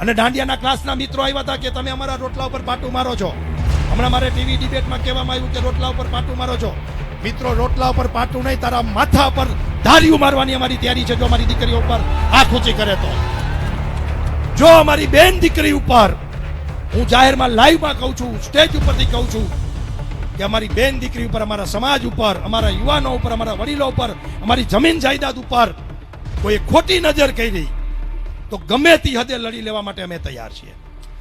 અને દાંડિયાના ક્લાસના મિત્રો આવ્યા હતા કે તમે અમારા રોટલા ઉપર પાટું મારો છો. હમણાં મારે ટીવી ડિબેટમાં કહેવામાં આવ્યું કે રોટલા ઉપર પાટું મારો છો. મિત્રો, રોટલા ઉપર પાટું નહીં, તારા માથા પર ધાર્યું મારવાની અમારી તૈયારી છે જો અમારી દીકરી ઉપર હાથ ઊંચી કરે તો. જો અમારી બેન દીકરી ઉપર, હું જાહેરમાં લાઈવમાં કહું છું, સ્ટેજ ઉપરથી કહું છું કે અમારી બેન દીકરી ઉપર, અમારા સમાજ ઉપર, અમારા યુવાનો ઉપર, અમારા વડીલો ઉપર, અમારી જમીન જાયદાદ ઉપર કોઈ ખોટી નજર કરી. તો ગમે તે હદે લડી લેવા માટે અમે તૈયાર છીએ.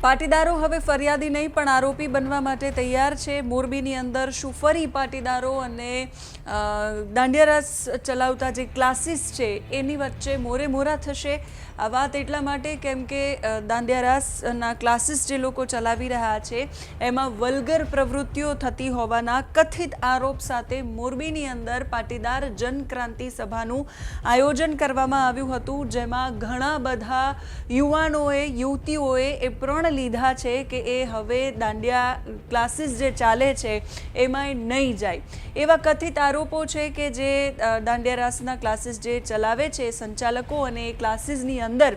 પાટીદારો હવે ફરિયાદી નહીં, પણ આરોપી બનવા માટે તૈયાર છે. મોરબીની અંદર શું ફરી પાટીદારો અને દાંડિયારાસ ચલાવતા જે ક્લાસીસ છે, એની વચ્ચે મોરે મોરા થશે. આ વાત એટલા માટે કેમ કે દાંડિયારાસના ક્લાસીસ જે લોકો ચલાવી રહ્યા છે, એમાં વલ્ગર પ્રવૃત્તિઓ થતી હોવાના કથિત આરોપ સાથે મોરબીની અંદર પાટીદાર જનક્રાંતિ સભાનું આયોજન કરવામાં આવ્યું હતું, જેમાં ઘણા બધા યુવાનોએ, યુવતીઓએ એ પ્રણ લીધા છે કે એ હવે દાંડિયા ક્લાસીસ જે ચાલે છે એમાં નહીં જાય. એવા કથિત આરોપો છે કે જે દાંડિયા રાસના ક્લાસીસ જે ચલાવે છે, સંચાલકો અને એ ક્લાસીસની અંદર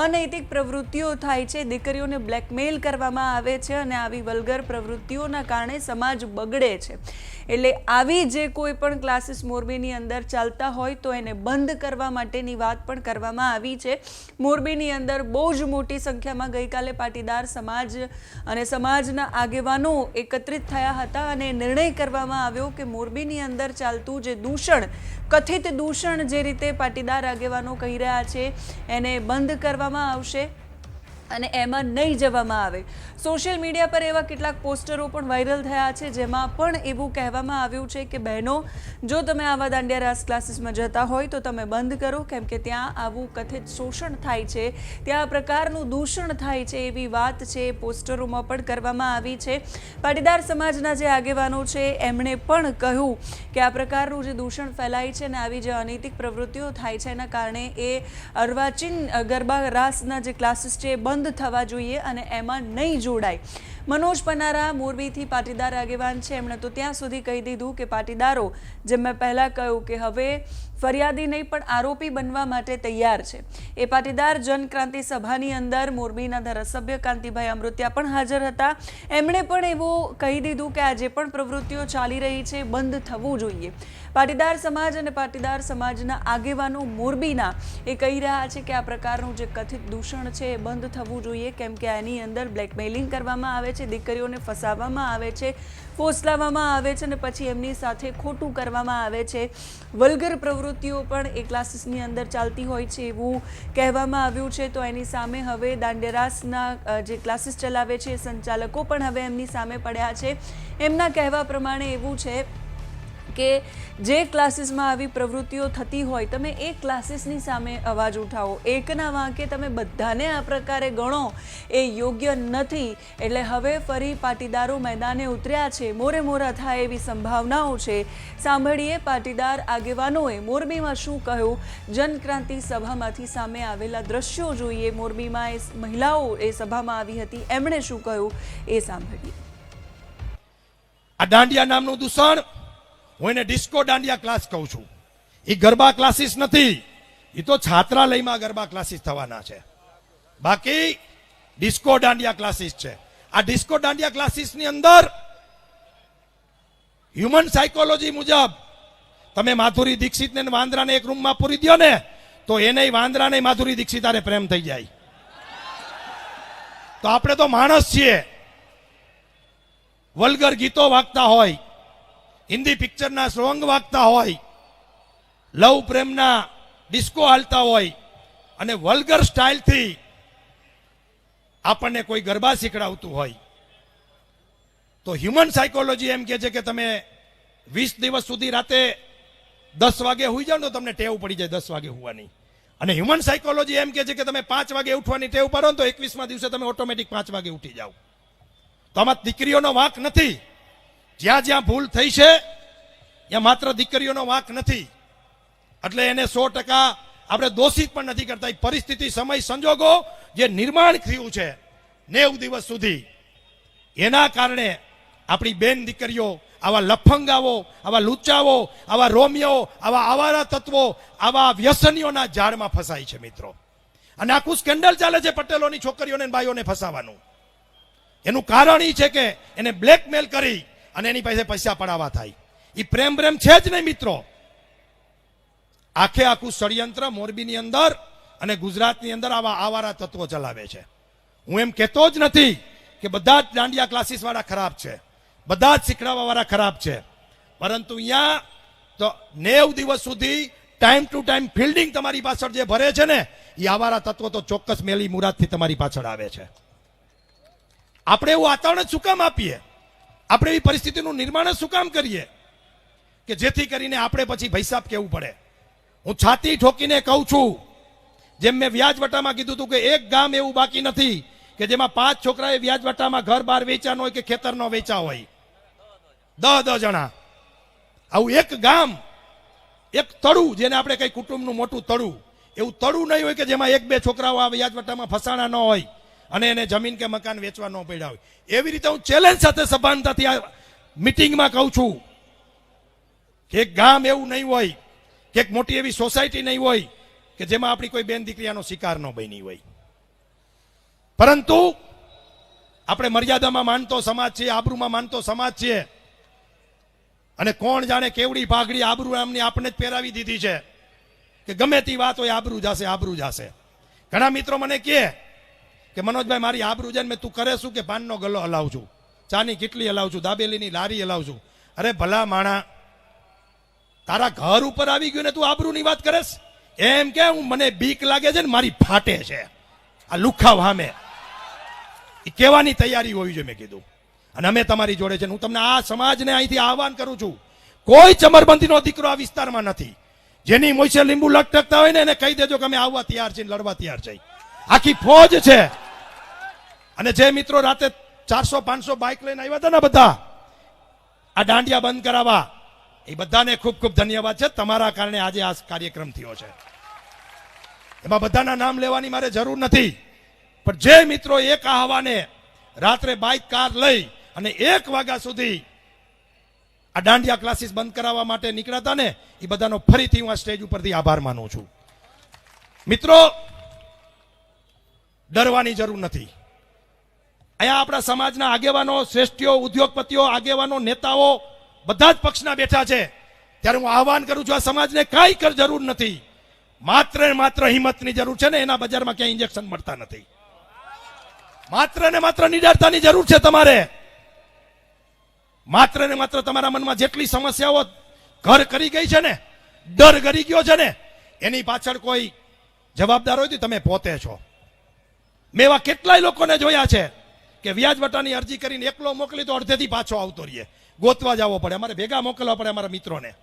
અનૈતિક પ્રવૃત્તિઓ થાય છે, દીકરીઓને બ્લેકમેલ કરવામાં આવે છે અને આવી વલ્ગર પ્રવૃત્તિઓના કારણે સમાજ બગડે છે. એટલે આવી જે કોઈ પણ ક્લાસીસ મોરબીની અંદર ચાલતા હોય તો એને બંધ કરવા માટેની વાત પણ કરવામાં આવી છે. મોરબીની અંદર બહુ જ મોટી સંખ્યામાં ગઈકાલે પાટીદાર સમાજ અને સમાજના આગેવાનો એકત્રિત થયા હતા અને નિર્ણય કરવામાં આવ્યો કે મોરબીની અંદર ચાલતું જે દૂષણ, કથિત દૂષણ જે રીતે પાટીદાર આગેવાનો કહી રહ્યા છે, એને બંધ કરવામાં આવશે. અને એમાં નહીં જવામાં આવે. સોશિયલ મીડિયા પર એવા કેટલાક પોસ્ટરો પણ વાયરલ થયા છે, જેમાં પણ એવું કહેવામાં આવ્યું છે કે, બહેનો, જો તમે આવા દાંડિયા રાસ ક્લાસીસમાં જતા હોય, તો તમે બંધ કરો, કેમ કે ત્યાં આવું કથિત શોષણ થાય છે, ત્યાં આ પ્રકારનું દૂષણ થાય છે, એવી વાત છે એ પોસ્ટરોમાં પણ કરવામાં આવી છે. પાટીદાર સમાજના જે આગેવાનો છે, એમણે પણ કહ્યું કે, આ પ્રકારનું જે દૂષણ ફેલાય છે અને આવી જે અનૈતિક પ્રવૃત્તિઓ થાય છે, એના કારણે એ અર્વાચીન ગરબા રાસના જે ક્લાસીસ છે, એ બંધ થવા જોઈએ અને એમાં નહીં જોડાય. મનોજ પનારા, મોરબીથી પાટીદાર આગેવાન છે. એમણે તો ત્યાં સુધી કહી દીધું કે, પાટીદારો, જેમ મેં પહેલાં કહ્યું કે, હવે ફરિયાદી નહીં, પણ આરોપી બનવા માટે તૈયાર છે. એ પાટીદાર જનક્રાંતિ સભાની અંદર મોરબીના ધારાસભ્ય કાંતિભાઈ અમૃત્યા પણ હાજર હતા. એમણે પણ એવું કહી દીધું કે આ જે પણ પ્રવૃત્તિઓ ચાલી રહી છે, બંધ થવું જોઈએ. પાટીદાર સમાજ અને પાટીદાર સમાજના આગેવાનો મોરબીના એ કહી રહ્યા છે કે, આ પ્રકારનું જે કથિત દૂષણ છે, એ બંધ થવું જોઈએ. કેમ કે, એની અંદર બ્લેકમેલિંગ કરવામાં આવે છે. દીકરીઓને ફસાવવામાં આવે છે, ફોસલાવવામાં આવે છે અને પછી એમની સાથે ખોટું કરવામાં આવે છે. વલ્ગર પ્રવૃત્તિઓ પણ એ ક્લાસીસની અંદર ચાલતી હોય છે એવું કહેવામાં આવ્યું છે. તો એની સામે હવે દાંડેરાસના જે ક્લાસીસ ચલાવે છે સંચાલકો પણ હવે એમની સામે પડ્યા છે. એમના કહેવા પ્રમાણે એવું છે કે જે ક્લાસીસમાં આવી પ્રવૃત્તિઓ થતી હોય, તમે એ ક્લાસીસની સામે અવાજ ઉઠાવો. એકના વાંકે તમે બધાને આ પ્રકારે ગણો, એ યોગ્ય નથી. એટલે હવે ફરી પાટીદારો મેદાને ઉતર્યા છે. મોરે મોરા થાય એવી સંભાવનાઓ છે. સાંભળીએ પાટીદાર આગેવાનોએ મોરબીમાં શું કહ્યું? જનક્રાંતિ સભામાંથી સામે આવેલા દ્રશ્યો જોઈએ. મોરબીમાં એ મહિલાઓ એ સભામાં આવી હતી. એમણે શું કહ્યું? એ સાંભળીએ. આ દાંડિયા નામનું દૂષણ હું એને ડિસ્કો દાંડિયા ક્લાસ કહું છું. એ ગરબા ક્લાસીસ નથી. એ તો છાત્રાલયમાં ગરબા ક્લાસીસ થવાના છે. બાકી ડિસ્કો દાંડિયા ક્લાસીસ છે. આ ડિસ્કો દાંડિયા ક્લાસીસની અંદર હ્યુમન સાયકોલોજી મુજબ તમે માધુરી દીક્ષિતને વાંદરાને એક રૂમમાં પૂરી દો ને, તો એને વાંદરાને માધુરી દીક્ષિત હારે પ્રેમ થઈ જાય. તો આપણે તો માણસ છીએ. વલ્ગર ગીતો વાગતા હોય હિન્દી પિક્ચરના સોંગ વાગતા હોય, લવ પ્રેમના ડિસ્કો હાલતા હોય અને વલ્ગર સ્ટાઇલથી આપણને કોઈ ગરબા શીખડાવતું હોય. તો હ્યુમન સાયકોલોજી એમ કે છે કે તમે વીસ દિવસ સુધી રાતે દસ વાગે હોઈ જાઓ તો તમને ટેવ પડી જાય દસ વાગે હોવાની. અને હ્યુમન સાયકોલોજી એમ કે છે કે તમે પાંચ વાગે ઉઠવાની ટેવ પાડો તો એકવીસમાં દિવસે તમે ઓટોમેટિક પાંચ વાગે ઉઠી જાઓ. તો આમાં દીકરીઓનો વાંક નથી. જ્યાં જ્યાં ભૂલ થઈ છે, ત્યાં માત્ર દીકરીઓનો વાંક નથી. એટલે એને સો ટકા આપણે દોષિત પણ નથી કરતા. પરિસ્થિતિ, સમય, સંજોગો જે નિર્માણ થયું છે, નેવ દિવસ સુધી, એના કારણે આપણી બેન દીકરીઓ, આવા લફંગાઓ, આવા લુચ્ચાઓ, આવા રોમિયો, આવા આવારા તત્વો, આવા વ્યસનીઓના ઝાડમાં ફસાય છે મિત્રો. અને આખું સ્કેન્ડલ ચાલે છે પટેલોની છોકરીઓને ભાઈઓને ફસાવાનું. એનું કારણ એ છે કે એને બ્લેકમેલ કરી અને એની પાસે પૈસા પડાવવા થાય. એ પ્રેમ પ્રેમ છે જ નહીં, મિત્રો. આખે આખું ષડયંત્ર મોરબીની અંદર અને ગુજરાતની અંદર આવા આવારા તત્વો ચલાવે છે. હું એમ કહેતો જ નથી કે બધા જ દાંડિયા ક્લાસીસ વાળા ખરાબ છે. બધા જ શીખડાવવા વાળા ખરાબ છે. પરંતુ અહીંયા તો નેવ દિવસ સુધી ટાઈમ ટુ ટાઈમ ફિલ્ડિંગ તમારી પાછળ જે ભરે છે ને એ આવારા તત્વો તો ચોક્કસ મેલી મુરાદથી તમારી પાછળ આવે છે. આપણે એવું વાતાવરણ શું કામ આપીએ? આપણે એવી પરિસ્થિતિનું નિર્માણ શું કામ કરીએ? કે જેથી કરીને આપણે પછી ભૈસાબ કેવું પડે. હું છાતી ઠોકીને કહું છું, જેમ મેં વ્યાજવટામાં કીધું હતું કે એક ગામ એવું બાકી નથી કે જેમાં પાંચ છોકરાએ વ્યાજવટામાં ઘર બહાર વેચાનો હોય કે ખેતરનો વેચા હોય. દહ દહ જણા. આવું એક ગામ, એક તળું જેને આપણે કઈ કુટુંબનું મોટું તળું. એવું તળું નહીં હોય કે જેમાં એક બે છોકરાઓ આ વ્યાજવટામાં ફસાણા ન હોય. અને એને જમીન કે મકાન વેચવા ન પડ્યા હોય. એવી રીતે હું ચેલેન્જ સાથે સભાનતાથી આ મિટિંગમાં કહું છું કે ગામ એવું નહીં હોય, કે એક મોટી એવી સોસાયટી નહીં હોય, કે જેમાં આપણી કોઈ બેન દીકરીયાનો શિકાર ન બની હોય. પરંતુ આપણે મર્યાદામાં માનતો સમાજ છીએ, આબરૂમાં માનતો સમાજ છીએ. અને કોણ જાણે કેવડી પાઘડી આબરૂ નામની આપણે જ પહેરાવી દીધી છે, કે ગમે તે વાત હોય આબરૂ જાશે આબરૂ જાશે. ઘણા મિત્રો મને કહે કે મનોજભાઈ, મારી આબરૂ જાય મેં તું કરે શું કે પાનનો ગલ્લો હલાવું છું ચાની કેટલી હલાવું છું દાબેલીની લારી હલાવું છું અરે ભલા માણા, તારા ઘર ઉપર આવી ગયું ને તું આબરૂની વાત કરેશ એમ કે હું, મને બીક લાગે છે ને મારી ફાટે છે. આ લુખા વામે. એ કહેવાની તૈયારી હોવી જોઈએ, મેં કીધું. અને અમે તમારી જોડે છે હું તમને આ સમાજને અહીંથી આહવાન કરું છું. કોઈ ચમરબંધીનો દીકરો આ વિસ્તારમાં નથી. જેની મોઈસે લીંબુ લટકતા હોય ને એને કહી દેજો કે અમે આવવા તૈયાર છીએ લડવા તૈયાર છે આખી ફોજ છે. અને જે મિત્રો રાતે ચારસો, પાંચસો બાઇક લઈને આવ્યા હતા ને બધા, આ દાંડિયા બંધ કરાવવા, એ બધાને ખૂબ ખૂબ ધન્યવાદ છે. તમારા કારણે આજે આ કાર્યક્રમ થયો છે. એમાં બધાના નામ લેવાની મારે જરૂર નથી. પણ જે મિત્રો એક આહવાને રાત્રે બાઇક, કાર લઈ અને એક વાગ્યા સુધી આ દાંડિયા ક્લાસીસ બંધ કરાવવા માટે નીકળ્યા હતા ને, એ બધાનો ફરીથી હું આ સ્ટેજ ઉપરથી આભાર માનું છું. મિત્રો, ડરવાની જરૂર નથી. અહીંયા આપણા સમાજના આગેવાનો, શ્રેષ્ઠીઓ, ઉદ્યોગપતિઓ, આગેવાનો, નેતાઓ બધા જ પક્ષના બેઠા છે. ત્યારે હું આહવાન કરું છું, આ સમાજને કાંઈ કર જરૂર નથી. માત્ર ને માત્ર હિંમતની જરૂર છે ને એના બજારમાં ક્યાંય ઇન્જેક્શન મળતા નથી. માત્ર ને માત્ર નિડરતાની જરૂર છે તમારે. માત્ર ને માત્ર તમારા મનમાં જેટલી સમસ્યાઓ ઘર કરી ગઈ છે ને, ડર કરી ગયો છે ને, એની પાછળ કોઈ જવાબદાર હોય તો તમે પોતે છો. મેં એવા કેટલાય લોકોને જોયા છે. કે વ્યાજ વટાની અરજી કરીને એકલો મોકલી તો અડધેથી પાછો આવતો રહીએ. ગોતવા જવો પડે, અમારે ભેગા મોકલવા પડે અમારા મિત્રોને.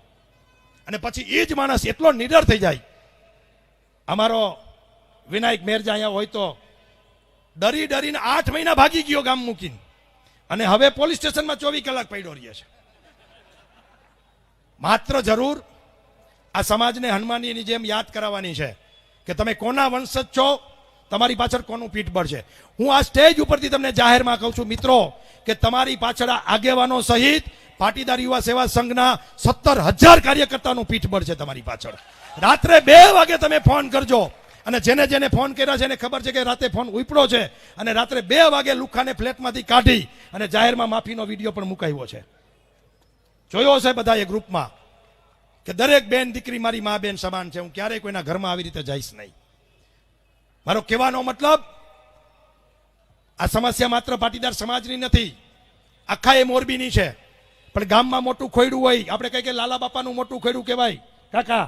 અને પછી એ જ માણસ એટલો નિડર થઈ જાય. અમારો વિનાયક મેરજા અહીંયા હોય તો ડરી ડરીને આઠ મહિના ભાગી ગયો ગામ મૂકીને. અને હવે પોલીસ સ્ટેશનમાં ચોવીસ કલાક પડ્યો રહીએ છે. માત્ર જરૂર આ સમાજને હનુમાનીની જેમ યાદ કરાવવાની છે કે તમે કોના વંશજ છો? તમારી પાછળ કોનું પીઠબળ છે? હું આ સ્ટેજ ઉપરથી તમને જાહેરમાં કહું છું, મિત્રો, કે તમારી પાછળ આગેવાનો સહિત પાટીદાર યુવા સેવા સંઘના સત્તર હજાર કાર્યકર્તાનું પીઠબળ છે તમારી પાછળ. રાત્રે બે વાગે તમે ફોન કરજો. અને જેને જેને ફોન કર્યા છે એને ખબર છે કે રાતે ફોન ઉપડો છે. અને રાત્રે બે વાગે લુખાને ફ્લેટમાંથી કાઢી અને જાહેરમાં માફીનો વીડિયો પણ મુકાયો છે. જોયો છે બધા એ ગ્રુપમાં કે દરેક બેન દીકરી મારી મા બેન સમાન છે. હું ક્યારેય કોઈના ઘરમાં આવી રીતે જઈશ નહીં. મારો કહેવાનો મતલબ, આ સમસ્યા માત્ર પાટીદાર સમાજની નથી આખા એ મોરબીની છે. પણ ગામમાં મોટું ખોયડું હોય, આપણે કહીએ કે લાલા બાપાનું મોટું ખોયડું કહેવાય. કાકા,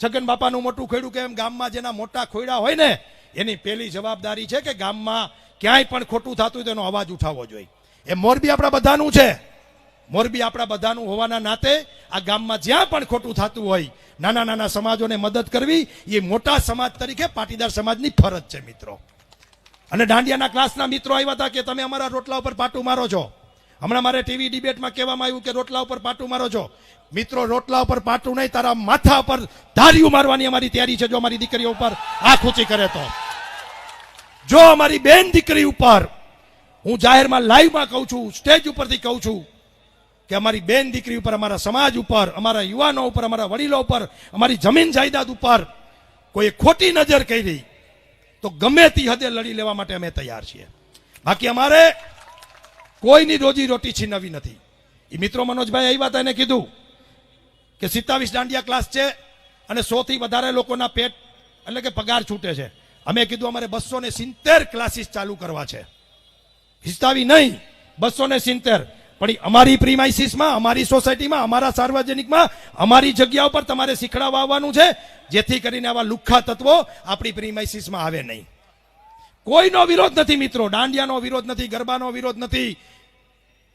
છગન બાપાનું મોટું ખોયડું કેમ ગામમાં જેના મોટા ખોયડા હોય ને, એની પહેલી જવાબદારી છે કે ગામમાં ક્યાંય પણ ખોટું થતું હોય તો એનો અવાજ ઉઠાવવો જોઈએ. એ મોરબી આપણા બધાનું છે. મોરબી આપણા બધાનું હોવાના નાતે આ ગામમાં જ્યાં પણ ખોટું થતું હોય નાના નાના સમાજોને મદદ કરવી એ મોટા સમાજ તરીકે પાટીદાર સમાજની ફરજ છે, મિત્રો. અને દાંડિયાના ક્લાસના મિત્રો આવ્યા હતા કે તમે અમારા રોટલા ઉપર પાટું મારો છો. હમણાં મારે ટીવી ડિબેટમાં કહેવામાં આવ્યું કે રોટલા ઉપર પાટું મારો છો. મિત્રો, રોટલા ઉપર પાટું નહીં, તારા માથા પર ધાર્યું મારવાની અમારી તૈયારી છે, જો અમારી દીકરીઓ ઉપર આંખ ઊંચી કરે તો. જો અમારી બેન દીકરી ઉપર હું જાહેરમાં લાઈવમાં કહું છું સ્ટેજ ઉપરથી કહું છું કે અમારી બેન દીકરી ઉપર, અમારા સમાજ ઉપર, અમારા યુવાનો ઉપર, અમારા વડીલો ઉપર, અમારી જમીન જાયદાદ ઉપર કોઈ ખોટી નજર કરી, તો ગમે તે હદે લડી લેવા માટે અમે તૈયાર છીએ. બાકી અમારે કોઈની રોજી રોટી છીનવી નથી. એ મિત્રો મનોજભાઈ આવ્યા વાત એને કીધું કે સિત્તાવીસ દાંડિયા ક્લાસ છે અને સો થી વધારે લોકોના પેટ એટલે કે પગાર છૂટે છે. અમે કીધું અમારે બસો ને સિત્તેર ક્લાસીસ ચાલુ કરવા છે. હિસ્તાવી નહીં, બસો ને સિત્તેર. પણ અમારી પ્રીમાઇસીસમાં અમારી સોસાયટીમાં અમારા સાર્વજનિકમાં, અમારી જગ્યા ઉપર તમારે શીખડાવવા આવવાનું છે, જેથી કરીને આવા લુખ્ખા તત્વો આપણી પ્રીમાઇસીસમાં આવે નહીં. કોઈનો વિરોધ નથી મિત્રો, દાંડિયાનો વિરોધ નથી, ગરબાનો વિરોધ નથી.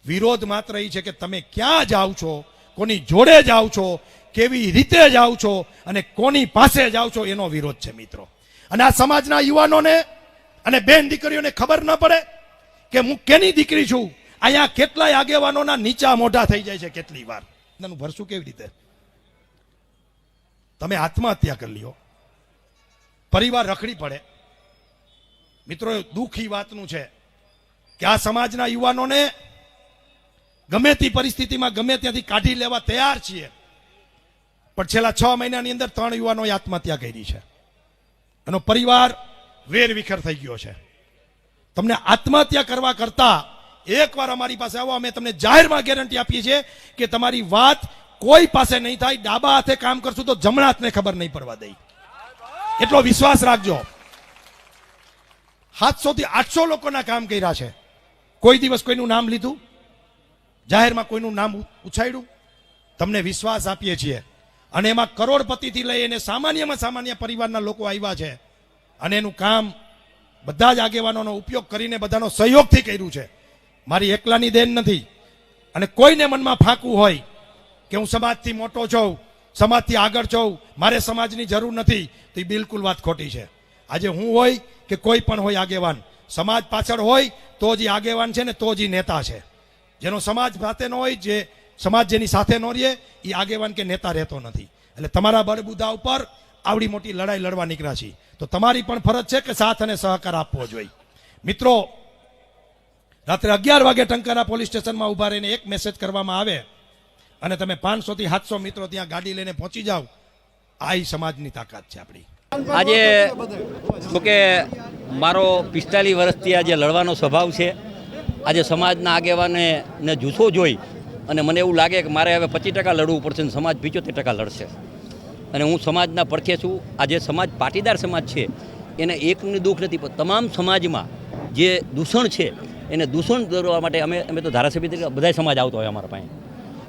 વિરોધ માત્ર એ છે કે તમે ક્યાં જાઓ છો, કોની જોડે જાઓ છો, કેવી રીતે જાઓ છો અને કોની પાસે જાઓ છો, એનો વિરોધ છે મિત્રો. અને આ સમાજના યુવાનોને અને બેન દીકરીઓને ખબર ન પડે કે હું કેની દીકરી છું? અહીંયા કેટલાય આગેવાનોના નીચા મોઢા થઈ જાય છે કેટલી વાર. એનું ભરશું કેવી રીતે? તમે આત્મહત્યા કરી લ્યો. પરિવાર રખડી પડે. મિત્રો દુઃખ વાતનું છે કે આ સમાજના યુવાનોને ગમે તે પરિસ્થિતિમાં ગમે ત્યાંથી કાઢી લેવા તૈયાર છીએ. પણ છેલ્લા છ મહિનાની અંદર ત્રણ યુવાનોએ આત્મહત્યા કરી છે. એનો પરિવાર વેર વિખેર થઈ ગયો છે. તમને આત્મહત્યા કરવા કરતા એકવાર અમારી પાસે આવો, અમે તમને જાહેરમાં ગેરંટી આપીએ છીએ કે તમારી વાત કોઈ પાસે નહીં થાય, ડાબા હાથે કામ કરશું તો જમણા હાથને ખબર નહીં પડવા દઈ. એટલો વિશ્વાસ રાખજો. સાતસો થી આઠસો લોકોના કામ કર્યા છે. કોઈ દિવસ કોઈનું નામ લીધું? જાહેરમાં કોઈનું નામ ઉછાડ્યું તમને વિશ્વાસ આપીએ છીએ. અને એમાં કરોડપતિથી લઈ અને સામાન્યમાં સામાન્ય પરિવારના લોકો આવ્યા છે. અને એનું કામ બધા જ આગેવાનોનો ઉપયોગ કરીને બધાનો સહયોગથી કર્યું છે. મારી એકલાની દેન નથી. અને કોઈને મનમાં ફાંકવું હોય કે હું સમાજથી મોટો છું, સમાજથી આગળ છું, મારે સમાજની જરૂર નથી, તો એ બિલકુલ વાત ખોટી છે. આજે હું હોય કે કોઈ પણ હોય આગેવાન, સમાજ પાછળ હોય તો જ આગેવાન છે ને તો જ નેતા છે. જેનો સમાજ સાથે ન હોય, જે સમાજ જેની સાથે ન રહે એ આગેવાન કે નેતા રહેતો નથી. એટલે તમારા બળબુદા ઉપર આવડી મોટી લડાઈ લડવા નીકળ્યા છીએ. તો તમારી પણ ફરજ છે કે સાથ અને સહકાર આપવો જોઈએ. મિત્રો રાત્રે અગિયાર વાગે ટંકારા પોલીસ સ્ટેશનમાં ઊભા રહીને એક મેસેજ કરવામાં આવે અને તમે પાંચસો થી સાતસો મિત્રો ત્યાં ગાડી લઈને પહોંચી જાઓ. આ સમાજની તાકાત છે આપણી. આજે તો કે મારો પિસ્તાલીસ વર્ષથી આજે લડવાનો સ્વભાવ છે. આજે સમાજના આગેવાને ને જૂથો જોઈ અને મને એવું લાગે કે મારે હવે પચીસ ટકા લડવું પડશે અને સમાજ પિચોતેર ટકા લડશે. અને હું સમાજના પડખે છું. આજે સમાજ પાટીદાર સમાજ છે. એને એકનું દુઃખ નથી, પણ તમામ સમાજમાં જે દૂષણ છે એને દૂષણ કરવા માટે અમે અમે તો ધારાસભ્ય તરીકે બધા સમાજ આવતો હોય અમારા પાસે.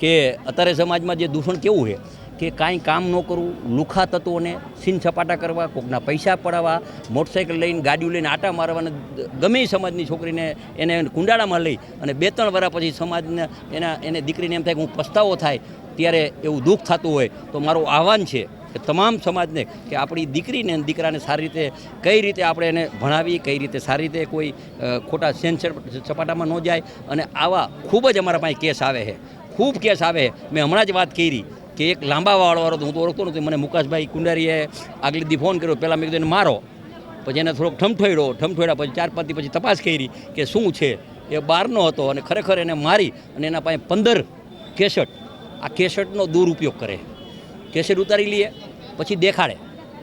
કે અત્યારે સમાજમાં જે દૂષણ કેવું છે? કે કાંઈ કામ ન કરવું, લુખા તત્વોને સીન સપાટા કરવા, કોકના પૈસા પડાવવા મોટરસાઇકલ લઈને ગાડીઓ લઈને આટા મારવાને ગમે સમાજની છોકરીને એને કુંડાળામાં લઈ અને બે ત્રણ વર્ષ પછી સમાજને એના એને દીકરીને એમ થાય કે હું પસ્તાવો થાય, ત્યારે એવું દુઃખ થતું હોય, તો મારું આહવાન છે કે તમામ સમાજને કે આપણી દીકરીને દીકરાને સારી રીતે કઈ રીતે આપણે એને ભણાવી, કઈ રીતે સારી રીતે કોઈ ખોટા સેન્સર સપાટામાં ન જાય અને આવા ખૂબ જ અમારા પાસે કેસ આવે છે. ખૂબ કેસ આવે છે. મેં હમણાં જ વાત કરી કે એક લાંબા વાળવાળો હતો, હું તો ઓળખતો નથી મને મુકાશભાઈ કુંડારીએ આગલી દી ફોન કર્યો, પહેલાં મેં કીધું એને મારો. પછી એને થોડોક ઠમઠોડ્યો ઠમઠોડ્યા પછી ચાર પાંચથી પછી તપાસ કરી કે શું છે? એ બહારનો હતો અને ખરેખર એને મારી અને એના પાસે પંદર કેસટ. આ કેસટનો દુરુપયોગ કરે કેસેટ ઉતારી લઈએ પછી દેખાડે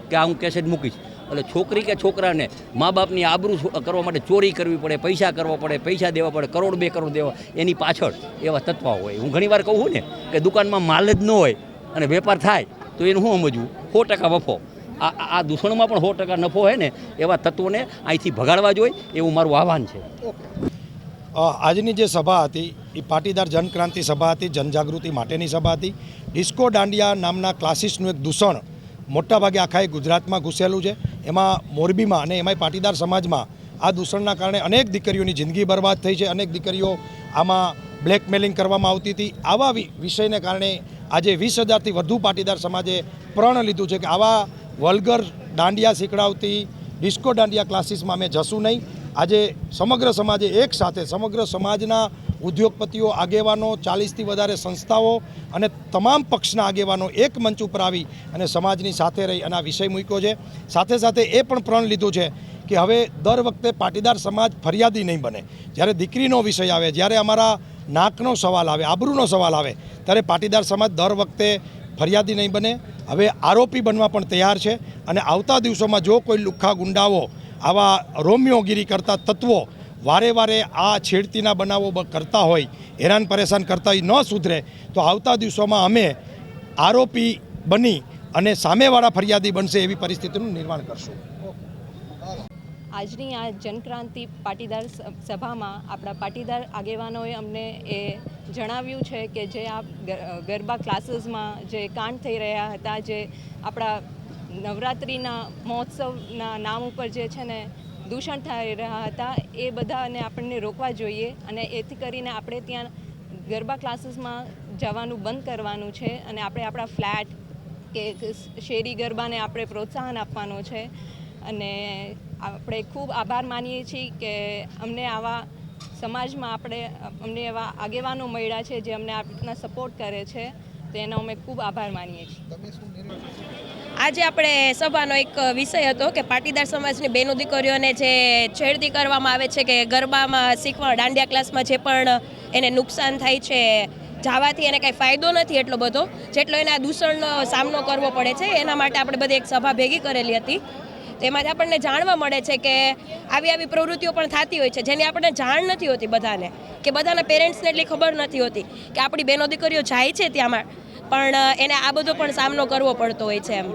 કે આ હું કેસેટ મૂકીશ. એટલે છોકરી કે છોકરાને મા બાપની આબરૂ કરવા માટે ચોરી કરવી પડે પૈસા કરવા પડે પૈસા દેવા પડે કરોડ બે કરોડ દેવા એની પાછળ એવા તત્વ હોય. હું ઘણીવાર કહું ને કે દુકાનમાં માલ જ ન હોય અને વેપાર થાય તો એનું શું સમજવું? સો ટકા વફો. આ આ- દૂષણમાં પણ સો ટકા નફો હોય ને એવા તત્વોને અહીંથી ભગાડવા જોઈએ એવું મારું આહવાન છે. અ, આજની જે સભા હતી, એ પાટીદાર જનક્રાંતિ સભા હતી, જનજાગૃતિ માટેની સભા હતી. ડિસ્કો દાંડિયા નામના ક્લાસીસનું એક દૂષણ મોટાભાગે આખા ગુજરાતમાં ઘૂસેલું છે. એમાં મોરબીમાં અને એમાંય પાટીદાર સમાજમાં આ દૂષણના કારણે અનેક દીકરીઓની જિંદગી બરબાદ થઈ છે. અનેક દીકરીઓ આમાં બ્લેકમેલિંગ કરવામાં આવતી હતી. આવા વિષયને કારણે આજે વીસ હજારથી વધુ પાટીદાર સમાજે પ્રણ લીધું છે કે આવા વલ્ગર દાંડિયા શીખડાવતી, ડિસ્કો દાંડિયા ક્લાસીસમાં અમે જશું નહીં. આજે સમગ્ર સમાજે એક સાથે, સમગ્ર સમાજના ઉદ્યોગપતિઓ, આગેવાનો, ચાલીસથી વધારે સંસ્થાઓ અને તમામ પક્ષના આગેવાનો એક મંચ ઉપર આવી અને સમાજની સાથે રહી અને આ વિષય મૂક્યો છે. સાથે સાથે એ પણ પ્રણ લીધું છે કે હવે દર વખતે પાટીદાર સમાજ ફરિયાદી નહીં બને. જ્યારે દીકરીનો વિષય આવે, જ્યારે અમારા નાકનો સવાલ આવે, આબરૂનો સવાલ આવે, ત્યારે પાટીદાર સમાજ દર વખતે ફરિયાદી નહીં બને. હવે આરોપી બનવા પણ તૈયાર છે અને આવતા દિવસોમાં જો કોઈ લુખ્ખા ગુંડાઓ આવા રોમિયોગીરી કરતા તત્વો વારે વારે આ છેડતીના બનાવો કરતા હોય, હેરાન પરેશાન કરતા ન સુધરે, તો આવતા દિવસોમાં અમે આરોપી બની અને સામેવાળા ફરિયાદી બનશે એવી પરિસ્થિતિનું નિર્માણ કરશું. આજની આ જનક્રાંતિ પાટીદાર સભામાં આપણા પાટીદાર આગેવાનોએ અમને એ જણાવ્યું છે કે જે આ ગરબા ક્લાસીસમાં જે કાંડ થઈ રહ્યા હતા, જે આપણા નવરાત્રિના મહોત્સવના નામ ઉપર જે છે ને દૂષણ થઈ રહ્યા હતા, એ બધાને આપણને રોકવા જોઈએ અને એથી કરીને આપણે ત્યાં ગરબા ક્લાસીસમાં જવાનું બંધ કરવાનું છે અને આપણે આપણા ફ્લેટ કે શેરી ગરબાને આપણે પ્રોત્સાહન આપવાનું છે. અને આપણે ખૂબ આભાર માનીએ છીએ કે અમને આવા સમાજમાં આપણે, અમને એવા આગેવાનો મળ્યા છે જે અમને આપણા સપોર્ટ કરે છે. તો એનો અમે ખૂબ આભાર માનીએ છીએ. આજે આપણે સભાનો એક વિષય હતો કે પાટીદાર સમાજની બેનો દીકરીઓને જે છેડતી કરવામાં આવે છે કે ગરબામાં શીખવા દાંડિયા ક્લાસમાં જે પણ એને નુકસાન થાય છે, જવાથી એને કાંઈ ફાયદો નથી એટલો બધો, જેટલો એને આ દૂષણનો સામનો કરવો પડે છે, એના માટે આપણે બધી એક સભા ભેગી કરેલી હતી. તેમાંથી આપણને જાણવા મળે છે કે આવી આવી પ્રવૃત્તિઓ પણ થતી હોય છે, જેની આપણને જાણ નથી હોતી બધાને, કે બધાના પેરેન્ટ્સને એટલી ખબર નથી હોતી કે આપણી બેનો દીકરીઓ જાય છે ત્યાંમાં. પણ એને આ બધો પણ સામનો કરવો પડતો હોય છે એમ.